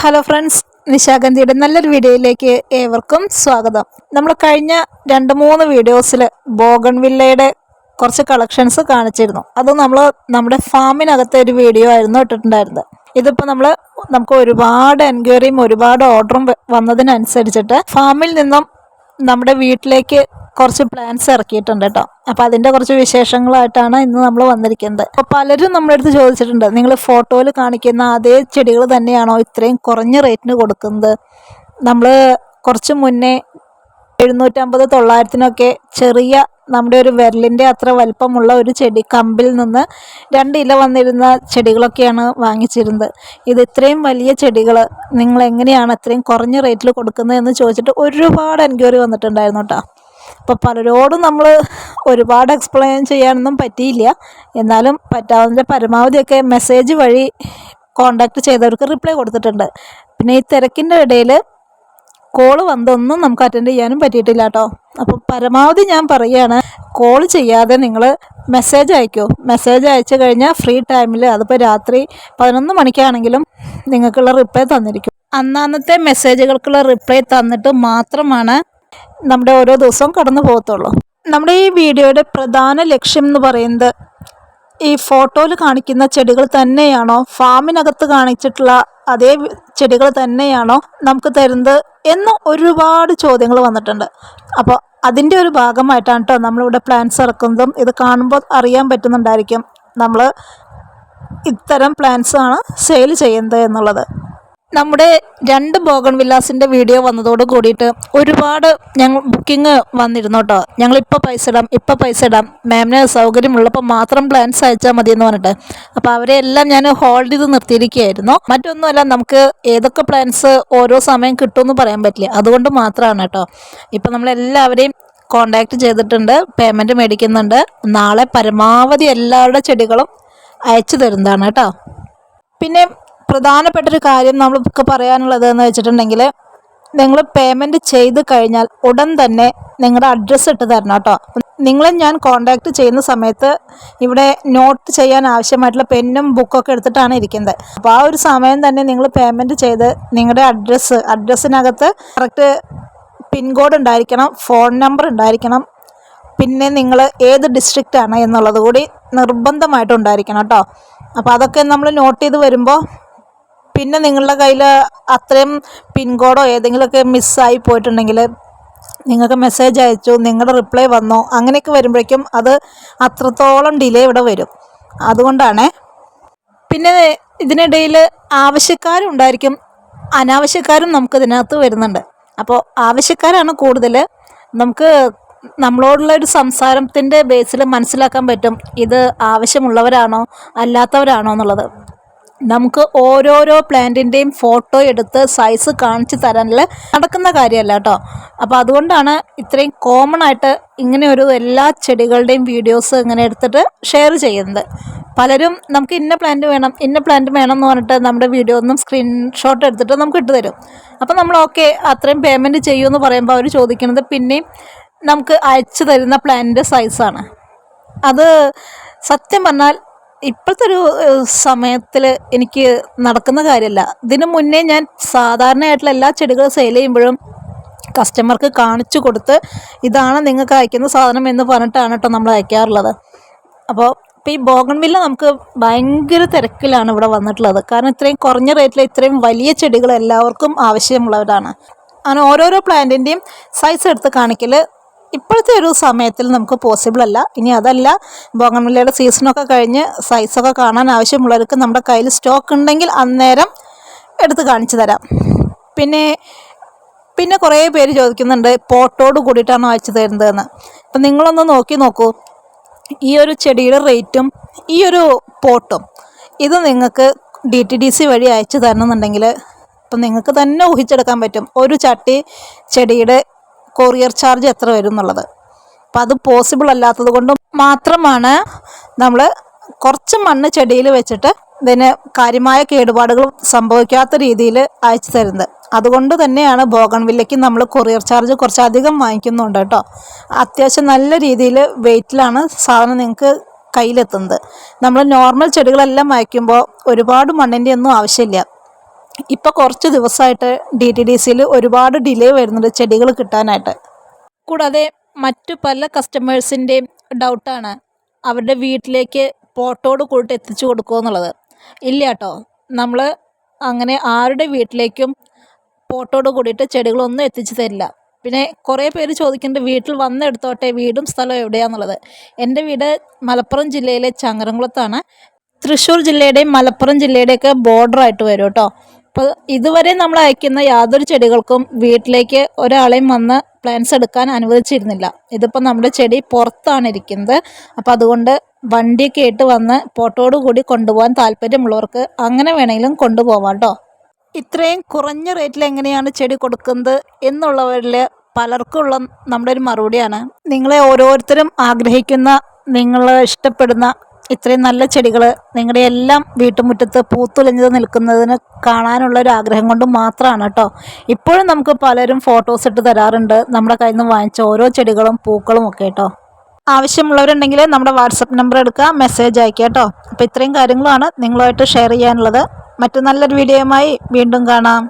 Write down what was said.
Hello friends നിശാഗന്ധിയുടെ നല്ലൊരു വീഡിയോയിലേക്ക് ഏവർക്കും സ്വാഗതം. നമ്മൾ കഴിഞ്ഞ രണ്ട് മൂന്ന് വീഡിയോസിൽ ബോഗൺവില്ലയുടെ കുറച്ച് കളക്ഷൻസ് കാണിച്ചിരുന്നു. അത് നമ്മൾ നമ്മുടെ ഫാമിനകത്തെ ഒരു വീഡിയോ ആയിരുന്നു ഇട്ടിട്ടുണ്ടായിരുന്നത്. ഇതിപ്പോൾ നമ്മൾ നമുക്ക് ഒരുപാട് എൻക്വയറിയും ഒരുപാട് ഓർഡറും വന്നതിനനുസരിച്ചിട്ട് ഫാമിൽ നിന്നും നമ്മുടെ വീട്ടിലേക്ക് കുറച്ച് പ്ലാൻസ് ഇറക്കിയിട്ടുണ്ട് കേട്ടോ അപ്പോൾ അതിന്റെ കുറച്ച് വിശേഷങ്ങളായിട്ടാണ് ഇന്ന് നമ്മൾ വന്നിരിക്കുന്നത്. അപ്പോൾ പലരും നമ്മുടെ അടുത്ത് ചോദിച്ചിട്ടുണ്ട് നിങ്ങൾ ഫോട്ടോയിൽ കാണിക്കുന്ന അതേ ചെടികൾ തന്നെയാണോ ഇത്രയും കുറഞ്ഞ റേറ്റിന് കൊടുക്കുന്നത്? നമ്മൾ കുറച്ച് മുന്നേ എഴുന്നൂറ്റമ്പത് തൊള്ളായിരത്തിനൊക്കെ ചെറിയ നമ്മുടെ ഒരു വിരലിന്റെ അത്ര വലിപ്പമുള്ള ഒരു ചെടി കമ്പിൽ നിന്ന് രണ്ട് ഇല വന്നിരുന്ന ചെടികളൊക്കെയാണ് വാങ്ങിച്ചിരുന്നത്. ഇത് ഇത്രയും വലിയ ചെടികൾ നിങ്ങൾ എങ്ങനെയാണ് ഇത്രയും കുറഞ്ഞ റേറ്റിൽ കൊടുക്കുന്നത് എന്ന് ചോദിച്ചിട്ട് ഒരുപാട് എൻക്വയറി വന്നിട്ടുണ്ടായിരുന്നു കേട്ടോ അപ്പോൾ പലരോടും നമ്മൾ ഒരുപാട് എക്സ്പ്ലെയിൻ ചെയ്യാനൊന്നും പറ്റിയില്ല. എന്നാലും പറ്റാവുന്നതിന്റെ പരമാവധിയൊക്കെ മെസ്സേജ് വഴി കോണ്ടാക്ട് ചെയ്തവർക്ക് റിപ്ലൈ കൊടുത്തിട്ടുണ്ട്. പിന്നെ ഈ തിരക്കിന്റെ ഇടയിൽ കോൾ വന്നൊന്നും നമുക്ക് അറ്റൻഡ് ചെയ്യാനും പറ്റിയിട്ടില്ല കേട്ടോ. അപ്പോൾ പരമാവധി ഞാൻ പറയുകയാണ് കോൾ ചെയ്യാതെ നിങ്ങൾ മെസ്സേജ് അയക്കൂ. മെസ്സേജ് അയച്ചു കഴിഞ്ഞാൽ ഫ്രീ ടൈമിൽ അതിപ്പോൾ രാത്രി പതിനൊന്ന് മണിക്കാണെങ്കിലും നിങ്ങൾക്കുള്ള റിപ്ലൈ തന്നിരിക്കും. അന്നാന്നത്തെ മെസ്സേജുകൾക്കുള്ള റിപ്ലൈ തന്നിട്ട് മാത്രമാണ് നമ്മുടെ ഓരോ ദിവസവും കടന്നു പോകത്തുള്ളൂ. നമ്മുടെ ഈ വീഡിയോയുടെ പ്രധാന ലക്ഷ്യം എന്ന് പറയുന്നത് ഈ ഫോട്ടോയിൽ കാണിക്കുന്ന ചെടികൾ തന്നെയാണോ? ഫാമിനകത്ത് കാണിച്ചിട്ടുള്ള അതേ ചെടികൾ തന്നെയാണോ നമുക്ക് തരുന്നത് എന്ന് ഒരുപാട് ചോദ്യങ്ങൾ വന്നിട്ടുണ്ട്. അപ്പോൾ അതിന്റെ ഒരു ഭാഗമായിട്ടാണ് കേട്ടോ നമ്മളിവിടെ പ്ലാൻസ് ഇറക്കുന്നതും. ഇത് കാണുമ്പോൾ അറിയാൻ പറ്റുന്നുണ്ടായിരിക്കും നമ്മൾ ഇത്തരം പ്ലാൻസാണ് സെയിൽ ചെയ്യുന്നത് എന്നുള്ളത്. നമ്മുടെ രണ്ട് ബോഗൺ വില്ലാസിന്റെ വീഡിയോ വന്നതോട് കൂടിയിട്ട് ഒരുപാട് ഞങ്ങൾ ബുക്കിംഗ് വന്നിരുന്നു കേട്ടോ ഞങ്ങളിപ്പോൾ പൈസ ഇടാം ഇപ്പോൾ പൈസ ഇടാം. മാമിന് സൗകര്യമുള്ളപ്പോൾ മാത്രം പ്ലാൻസ് അയച്ചാൽ മതി എന്ന് പറഞ്ഞിട്ട് അപ്പോൾ അവരെല്ലാം ഞാൻ ഹോൾഡ് ചെയ്ത് നിർത്തിയിരിക്കുകയായിരുന്നു. മറ്റൊന്നുമല്ല നമുക്ക് ഏതൊക്കെ പ്ലാൻസ് ഓരോ സമയം കിട്ടുമെന്ന് പറയാൻ പറ്റില്ല. അതുകൊണ്ട് മാത്രമാണ് കേട്ടോ ഇപ്പം നമ്മളെല്ലാവരെയും കോണ്ടാക്ട് ചെയ്തിട്ടുണ്ട് പേയ്മെന്റ് മേടിക്കുന്നുണ്ട്. നാളെ പരമാവധി എല്ലാവരുടെ ചെടികളും അയച്ചു തരുന്നതാണ് കേട്ടോ പിന്നെ പ്രധാനപ്പെട്ടൊരു കാര്യം നമുക്ക് പറയാനുള്ളത് എന്ന് വെച്ചിട്ടുണ്ടെങ്കിൽ നിങ്ങൾ പേയ്മെന്റ് ചെയ്ത് കഴിഞ്ഞാൽ ഉടൻ തന്നെ നിങ്ങളുടെ അഡ്രസ്സ് ഇട്ട് തരണം കേട്ടോ. നിങ്ങളെ ഞാൻ കോണ്ടാക്ട് ചെയ്യുന്ന സമയത്ത് ഇവിടെ നോട്ട് ചെയ്യാൻ ആവശ്യമായിട്ടുള്ള പെന്നും ബുക്കൊക്കെ എടുത്തിട്ടാണ് ഇരിക്കുന്നത്. അപ്പോൾ ആ ഒരു സമയം തന്നെ നിങ്ങൾ പേയ്മെന്റ് ചെയ്ത് നിങ്ങളുടെ അഡ്രസ്സ് അഡ്രസ്സിനകത്ത് കറക്റ്റ് പിൻകോഡ് ഉണ്ടായിരിക്കണം ഫോൺ നമ്പർ ഉണ്ടായിരിക്കണം പിന്നെ നിങ്ങൾ ഏത് ഡിസ്ട്രിക്റ്റാണ് എന്നുള്ളത് കൂടി നിർബന്ധമായിട്ടുണ്ടായിരിക്കണം കേട്ടോ. അപ്പോൾ അതൊക്കെ നമ്മൾ നോട്ട് ചെയ്ത് വരുമ്പോൾ പിന്നെ നിങ്ങളുടെ കയ്യിൽ അത്രയും പിൻകോഡോ ഏതെങ്കിലുമൊക്കെ മിസ്സായി പോയിട്ടുണ്ടെങ്കിൽ നിങ്ങൾക്ക് മെസ്സേജ് അയച്ചു നിങ്ങളുടെ റിപ്ലൈ വന്നോ അങ്ങനെയൊക്കെ വരുമ്പോഴേക്കും അത് അത്രത്തോളം ഡിലേ ഇവിടെ വരും. അതുകൊണ്ടാണ്. പിന്നെ ഇതിനിടയിൽ ആവശ്യക്കാരും ഉണ്ടായിരിക്കും. അനാവശ്യക്കാരും നമുക്ക് ഇതിനകത്ത് വരുന്നുണ്ട്. അപ്പോൾ ആവശ്യക്കാരാണ് കൂടുതൽ നമുക്ക് നമ്മളോടുള്ള ഒരു സംസാരത്തിന്റെ ബേസിൽ മനസ്സിലാക്കാൻ പറ്റും. ഇത് ആവശ്യമുള്ളവരാണോ അല്ലാത്തവരാണോ എന്നുള്ളത്. നമുക്ക് ഓരോരോ പ്ലാന്റിന്റെയും ഫോട്ടോ എടുത്ത് സൈസ് കാണിച്ച് തരാനുള്ള നടക്കുന്ന കാര്യമല്ല കേട്ടോ. അപ്പോൾ അതുകൊണ്ടാണ് ഇത്രയും കോമൺ ആയിട്ട് ഇങ്ങനെ ഒരു എല്ലാ ചെടികളുടെയും വീഡിയോസ് ഇങ്ങനെ എടുത്തിട്ട് ഷെയർ ചെയ്യുന്നത്. പലരും നമുക്ക് ഇന്ന പ്ലാന്റ് വേണം ഇന്ന പ്ലാന്റ് വേണം എന്ന് പറഞ്ഞിട്ട് നമ്മുടെ വീഡിയോ ഒന്നും സ്ക്രീൻഷോട്ട് എടുത്തിട്ട് നമുക്ക് ഇട്ട് തരും. അപ്പോൾ നമ്മൾ ഓക്കെ അത്രയും പേയ്മെന്റ് ചെയ്യുമെന്ന് പറയുമ്പോൾ അവർ ചോദിക്കുന്നത് പിന്നെയും നമുക്ക് അയച്ചു തരുന്ന പ്ലാന്റിന്റെ സൈസാണ് അത് സത്യം പറഞ്ഞാൽ ഇപ്പോഴത്തെ ഒരു സമയത്തിൽ എനിക്ക് നടക്കുന്ന കാര്യമല്ല ഇതിനു മുന്നേ ഞാൻ സാധാരണയായിട്ടുള്ള എല്ലാ ചെടികളും സെയിൽ ചെയ്യുമ്പോഴും കസ്റ്റമർക്ക് കാണിച്ചു കൊടുത്ത് ഇതാണ് നിങ്ങൾക്ക് അയക്കുന്ന സാധനം എന്ന് പറഞ്ഞിട്ടാണ് കേട്ടോ നമ്മൾ അയക്കാറുള്ളത്. അപ്പോൾ ഇപ്പോൾ ഈ ബോഗൺവില്ല നമുക്ക് ഭയങ്കര തിരക്കിലാണ് ഇവിടെ വന്നിട്ടുള്ളത്. കാരണം ഇത്രയും കുറഞ്ഞ റേറ്റിൽ ഇത്രയും വലിയ ചെടികൾ എല്ലാവർക്കും ആവശ്യമുള്ളവരാണ്. അങ്ങനെ ഓരോരോ പ്ലാന്റിന്റെയും സൈസ് എടുത്ത് കാണിക്കൽ ഇപ്പോഴത്തെ ഒരു സമയത്തിൽ നമുക്ക് പോസിബിൾ അല്ല. ഇനി അതല്ല ബോഗൺവില്ലയുടെ സീസണൊക്കെ കഴിഞ്ഞ് സൈസൊക്കെ കാണാൻ ആവശ്യമുള്ളവർക്ക് നമ്മുടെ കയ്യിൽ സ്റ്റോക്ക് ഉണ്ടെങ്കിൽ അന്നേരം എടുത്ത് കാണിച്ചു തരാം. പിന്നെ പിന്നെ കുറേ പേര് ചോദിക്കുന്നുണ്ട് പോട്ടോട് കൂടിയിട്ടാണോ അയച്ചു തരുന്നതെന്ന്. അപ്പം നിങ്ങളൊന്ന് നോക്കി നോക്കൂ. ഈ ഒരു ചെടിയുടെ റേറ്റും ഈ ഒരു പോട്ടും ഇത് നിങ്ങൾക്ക് ഡി ടി ഡി സി വഴി അയച്ചു തരണമെന്നുണ്ടെങ്കിൽ ഇപ്പം നിങ്ങൾക്ക് തന്നെ ഊഹിച്ചെടുക്കാൻ പറ്റും. ഒരു ചട്ടി ചെടിയുടെ കൊറിയർ ചാർജ് എത്ര വരും എന്നുള്ളത്. അപ്പം അത് പോസിബിൾ അല്ലാത്തത് കൊണ്ട് മാത്രമാണ് നമ്മൾ കുറച്ച് മണ്ണ് ചെടിയിൽ വെച്ചിട്ട് ഇതിന് കാര്യമായ കേടുപാടുകൾ സംഭവിക്കാത്ത രീതിയിൽ അയച്ചു തരുന്നത്. അതുകൊണ്ട് തന്നെയാണ് ബോഗൺവില്ലയ്ക്ക് നമ്മൾ കൊറിയർ ചാർജ് കുറച്ചധികം വാങ്ങിക്കുന്നുണ്ട് കേട്ടോ. അത്യാവശ്യം നല്ല രീതിയിൽ വെയിറ്റിലാണ് സാധനം നിങ്ങൾക്ക് കയ്യിലെത്തുന്നത്. നമ്മൾ നോർമൽ ചെടികളെല്ലാം വാങ്ങിക്കുമ്പോൾ ഒരുപാട് മണ്ണിന്റെ ഒന്നും ആവശ്യമില്ല. ഇപ്പോൾ കുറച്ച് ദിവസമായിട്ട് ഡി ടി ഡി സിയിൽ ഒരുപാട് ഡിലേ വരുന്നുണ്ട് ചെടികൾ കിട്ടാനായിട്ട്. കൂടാതെ മറ്റു പല കസ്റ്റമേഴ്സിന്റെയും ഡൗട്ടാണ് അവരുടെ വീട്ടിലേക്ക് പോട്ടോട് കൂട്ട് എത്തിച്ചു കൊടുക്കുമോ എന്നുള്ളത്. ഇല്ല കേട്ടോ നമ്മൾ അങ്ങനെ ആരുടെ വീട്ടിലേക്കും പോട്ടോട് കൂടിയിട്ട് ചെടികളൊന്നും എത്തിച്ചു തരില്ല. പിന്നെ കുറേ പേര് ചോദിക്കുന്നുണ്ട് വീട്ടിൽ വന്നെടുത്തോട്ടെ? വീടും സ്ഥലവും എവിടെയാണെന്നുള്ളത് എന്റെ വീട് മലപ്പുറം ജില്ലയിലെ ചങ്ങരംകുളത്താണ്. തൃശ്ശൂർ ജില്ലയുടെയും മലപ്പുറം ജില്ലയുടെയൊക്കെ ബോർഡറായിട്ട് വരും കേട്ടോ. അപ്പോൾ ഇതുവരെ നമ്മൾ അയക്കുന്ന യാതൊരു ചെടികൾക്കും വീട്ടിലേക്ക് ഒരാളെയും വന്ന് പ്ലാന്റ്സ് എടുക്കാൻ അനുവദിച്ചിരുന്നില്ല. ഇതിപ്പോൾ നമ്മുടെ ചെടി പുറത്താണ് ഇരിക്കുന്നത്. അപ്പോൾ അതുകൊണ്ട് വണ്ടിയൊക്കെ ആയിട്ട് വന്ന് കൂടി കൊണ്ടുപോകാൻ താല്പര്യമുള്ളവർക്ക് അങ്ങനെ വേണമെങ്കിലും കൊണ്ടുപോവാം കേട്ടോ. ഇത്രയും കുറഞ്ഞ റേറ്റിൽ എങ്ങനെയാണ് ചെടി കൊടുക്കുന്നത് എന്നുള്ളവരിൽ പലർക്കുള്ള നമ്മുടെ ഒരു മറുപടിയാണ്. നിങ്ങളെ ഓരോരുത്തരും ആഗ്രഹിക്കുന്ന നിങ്ങൾ ഇഷ്ടപ്പെടുന്ന ഇത്രയും നല്ല ചെടികൾ നിങ്ങളുടെ എല്ലാം വീട്ടുമുറ്റത്ത് പൂത്തുലഞ്ഞത് നിൽക്കുന്നതിന് കാണാനുള്ള ഒരു ആഗ്രഹം കൊണ്ട് മാത്രമാണ് കേട്ടോ. ഇപ്പോഴും നമുക്ക് പലരും ഫോട്ടോസ് ഇട്ട് തരാറുണ്ട്. നമ്മുടെ കയ്യിൽ നിന്ന് വാങ്ങിച്ച ഓരോ ചെടികളും പൂക്കളും ഒക്കെ കേട്ടോ. ആവശ്യമുള്ളവരുണ്ടെങ്കിൽ നമ്മുടെ വാട്സപ്പ് നമ്പർ എടുക്കുക മെസ്സേജ് അയക്കുക കേട്ടോ. അപ്പോൾ ഇത്രയും കാര്യങ്ങളാണ് നിങ്ങളുമായിട്ട് ഷെയർ ചെയ്യാനുള്ളത്. മറ്റു നല്ലൊരു വീഡിയോയുമായി വീണ്ടും കാണാം.